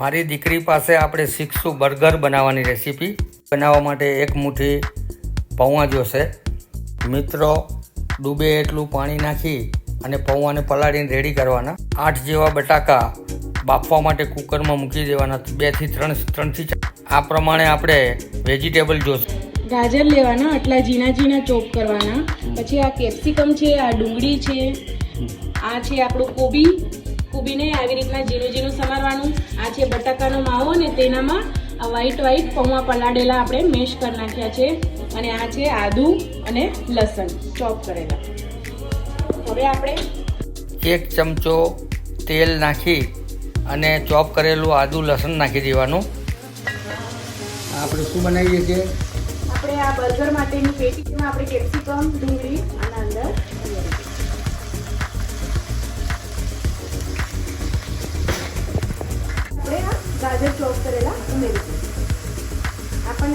મારી દીકરી પાસે આપણે શીખશું બર્ગર બનાવવાની રેસીપી બનાવવા માટે એક મુઠ્ઠી પૌવા જોશે મિત્રો, ડૂબે એટલું પાણી નાખી અને પૌવાને પલાળીને રેડી કરવાના. આઠ જેવા બટાકા બાફવા માટે કુકરમાં મૂકી દેવાના. બેથી ત્રણ ત્રણથી આ પ્રમાણે આપણે વેજીટેબલ જોશે ગાજર લેવાના, આટલા ઝીણા ઝીણા ચોપ કરવાના. પછી આ કેપ્સિકમ છે, આ ડુંગળી છે, આ છે આપણું કોબી. કોબીને આવી રીતના ઝીણું ઝીણું છે બટાકાનો માવો ને તેનામાં આ વ્હાઈટ વ્હાઈટ પૌવા પલાળેલા આપણે મેશ કરી નાખ્યા છે. અને આ છે આદુ અને લસણ ચોપ કરેલા. હવે આપણે એક ચમચો તેલ નાખી અને ચોપ કરેલું આદું લસણ નાખી દેવાનું. આપણે શું બનાવીએ છીએ? આપણે આ બર્ગર માટેની પેટીમાં આપણે કેપ્સિકમ ડુંગળી આના અંદર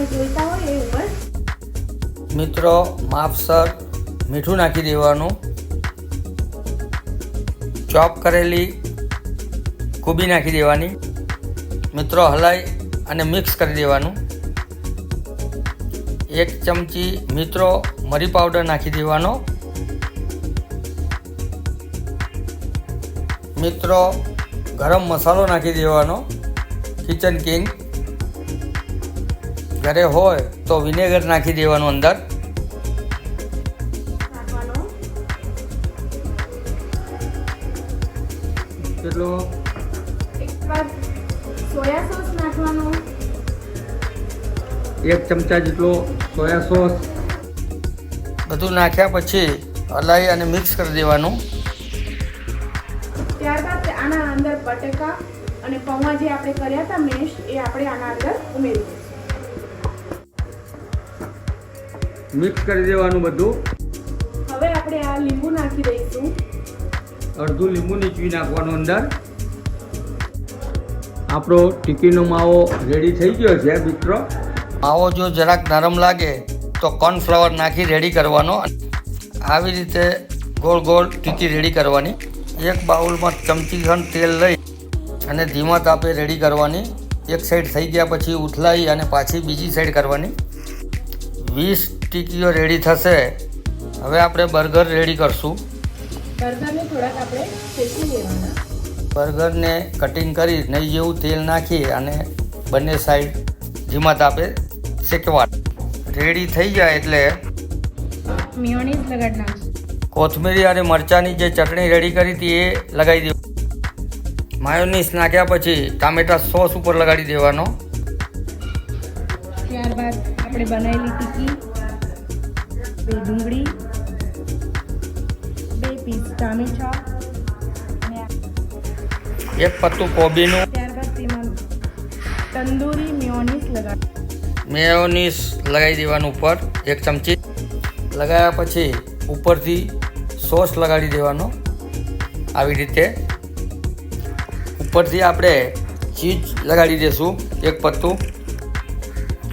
જોઈતા હોય એ ઉપર મિત્રો માપસર મીઠું નાખી દેવાનું. ચોપ કરેલી કોબી નાખી દેવાની. મિત્રો, હલાઈ અને મિક્સ કરી દેવાનું. એક ચમચી મિત્રો, મરી પાવડર નાખી દેવાનો. મિત્રો, ગરમ મસાલો નાખી દેવાનો. Kitchen king. ઘરે હોય તો વિનેગર નાખી દેવાનું અંદર. કેટલો? એક સોયા સોસ નાખવાનો. એક ચમચા જેટલો સોયા સોસ. બધું નાખ્યા પછી અલાઈ અને મિક્સ કરી દેવાનું. ત્યારબાદ આના અંદર બટેકા અને પૌવા જે આપણે કર્યા હતા મેશ એ આપણે આના અંદર ઉમેરી મિક્સ કરી દેવાનું બધું. હવે આપણે આ લીંબુ નાખી દઈશું. અડધું લીંબુ નીચવી નાખવાનું અંદર. આપણો ટીકીનો માવો રેડી થઈ ગયો છે મિત્રો. માવો જો જરાક નરમ લાગે તો કોર્નફ્લાવર નાખી રેડી કરવાનો. આવી રીતે ગોળ ગોળ ટીકી રેડી કરવાની. એક બાઉલમાં ચમચી ખંડ તેલ લઈ અને ધીમા તાપે રેડી કરવાની. એક સાઈડ થઈ ગયા પછી ઉથલાઈ અને પાછી બીજી સાઈડ કરવાની. વીસ ટીકીઓ રેડી થશે. હવે આપણે બર્ગર રેડી કરશું. બર્ગરને થોડાક આપણે શેકી લેવાના. બર્ગરને કટિંગ કરી નહીં જેવું તેલ નાખી અને બંને સાઈડ ધીમા તાપે શેકવા. રેડી થઈ જાય એટલે મિયોનીઝ લગાડી નાખશું કોથમીરી અને મરચાંની જે ચટણી રેડી કરી હતી એ લગાવી દેવું. માયોનીસ નાખ્યા પછી ટામેટા સોસ ઉપર લગાડી દેવાનો. ત્યારબાદ આપણે બનાવેલી ટીકી. બે ડુંગળી બે પીસ ટામેટા એક પત્તું કોબીનું. ત્યારબાદ તેમાં તંદૂરી લગાડ મેયોનીસ લગાવી દેવાનું ઉપર એક ચમચી. લગાવ્યા પછી ઉપરથી સોસ લગાડી દેવાનો આવી રીતે. ઉપરથી આપણે ચીઝ લગાડી દઈશું એક પત્તું.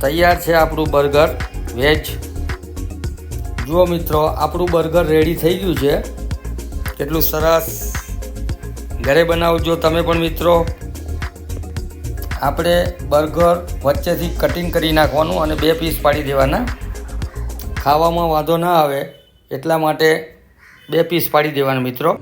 તૈયાર છે આપણું બર્ગર વેજ. જુઓ મિત્રો, આપણું બર્ગર રેડી થઈ ગયું છે. કેટલું સરસ. ઘરે બનાવજો તમે પણ મિત્રો. આપણે બર્ગર વચ્ચેથી કટિંગ કરી નાખવાનું અને બે પીસ પાડી દેવાના. ખાવામાં વાંધો ના આવે, એટલા માટે બે પીસ પાડી દેવાના મિત્રો.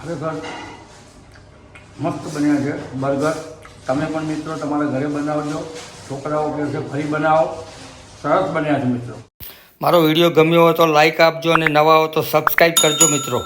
ખરેખર મસ્ત બન્યા છે બર્ગર. તમે પણ મિત્રો તમારા ઘરે બનાવજો. છોકરાઓ કહે છે, ફરી બનાવો. સરસ બન્યા છે મિત્રો. મારો વીડિયો ગમ્યો હોય તો લાઈક આપજો અને નવા હો તો સબસ્ક્રાઈબ કરજો મિત્રો.